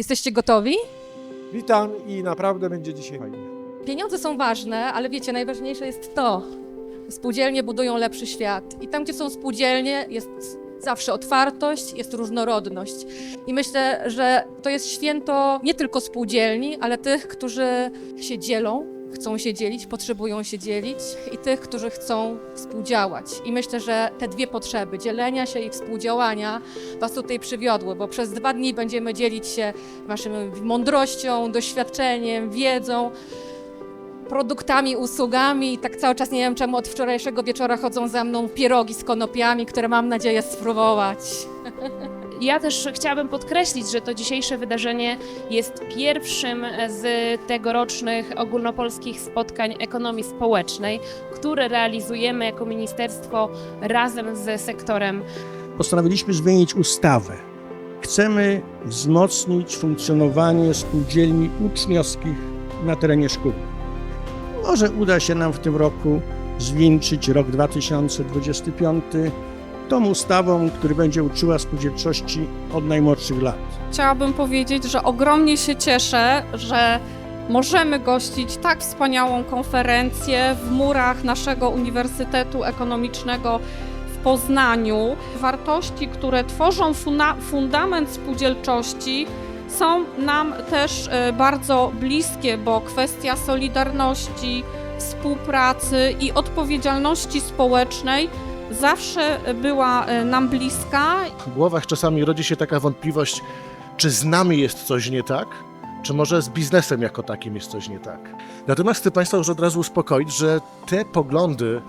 Jesteście gotowi? Witam i naprawdę będzie dzisiaj fajnie. Pieniądze są ważne, ale wiecie, najważniejsze jest to. Spółdzielnie budują lepszy świat. I tam, gdzie są spółdzielnie, jest zawsze otwartość, jest różnorodność. I myślę, że to jest święto nie tylko spółdzielni, ale tych, którzy się dzielą, chcą się dzielić, potrzebują się dzielić i tych, którzy chcą współdziałać. I myślę, że te dwie potrzeby, dzielenia się i współdziałania, Was tutaj przywiodły, bo przez dwa dni będziemy dzielić się Waszą mądrością, doświadczeniem, wiedzą produktami, usługami i tak cały czas nie wiem czemu od wczorajszego wieczora chodzą za mną pierogi z konopiami, które mam nadzieję spróbować. Ja też chciałabym podkreślić, że to dzisiejsze wydarzenie jest pierwszym z tegorocznych ogólnopolskich spotkań ekonomii społecznej, które realizujemy jako ministerstwo razem z sektorem postanowiliśmy zmienić ustawę. Chcemy wzmocnić funkcjonowanie spółdzielni uczniowskich na terenie szkół. Może uda się nam w tym roku zwieńczyć rok 2025 tą ustawą, która będzie uczyła spółdzielczości od najmłodszych lat. Chciałabym powiedzieć, że ogromnie się cieszę, że możemy gościć tak wspaniałą konferencję w murach naszego Uniwersytetu Ekonomicznego w Poznaniu. Wartości, które tworzą fundament spółdzielczości, są nam też e, bardzo bliskie, bo kwestia solidarności, współpracy i odpowiedzialności społecznej zawsze była e, nam bliska w głowach czasami rodzi się taka wątpliwość, czy z nami jest coś nie tak, czy może z biznesem jako takim jest coś nie tak. Natomiast chcę Państwa już od razu uspokoić, że te poglądy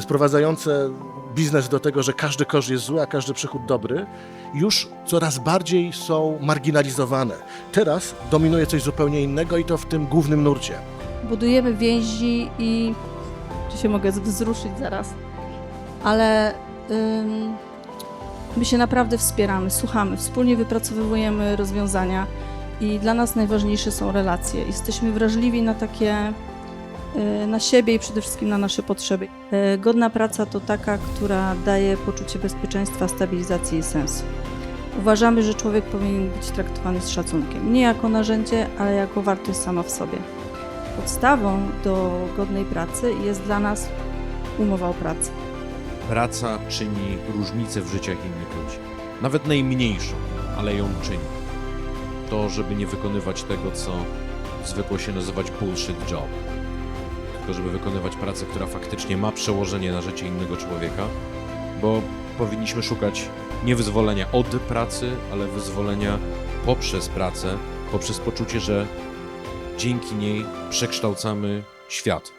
sprowadzające biznes do tego, że każdy koszt jest zły, a każdy przychód dobry, już coraz bardziej są marginalizowane. Teraz dominuje coś zupełnie innego i to w tym głównym nurcie. budujemy więzi i tu się mogę wzruszyć zaraz, ale ym, my się naprawdę wspieramy, słuchamy, wspólnie wypracowujemy rozwiązania i dla nas najważniejsze są relacje. Jesteśmy wrażliwi na takie, y, na siebie i przede wszystkim na nasze potrzeby. Y, Godna praca to taka, która daje poczucie bezpieczeństwa, stabilizacji i sensu. Uważamy, że człowiek powinien być traktowany z szacunkiem, nie jako narzędzie, ale jako wartość sama w sobie. Podstawą do godnej pracy jest dla nas umowa o pracę. Praca czyni różnicę w życiach innych ludzi. Nawet najmniejszą, ale ją czyni. To, żeby nie wykonywać tego, co zwykło się nazywać bullshit job. Tylko, żeby wykonywać pracę, która faktycznie ma przełożenie na życie innego człowieka, bo powinniśmy szukać nie wyzwolenia od pracy, ale wyzwolenia poprzez pracę, poprzez poczucie, że dzięki niej przekształcamy świat.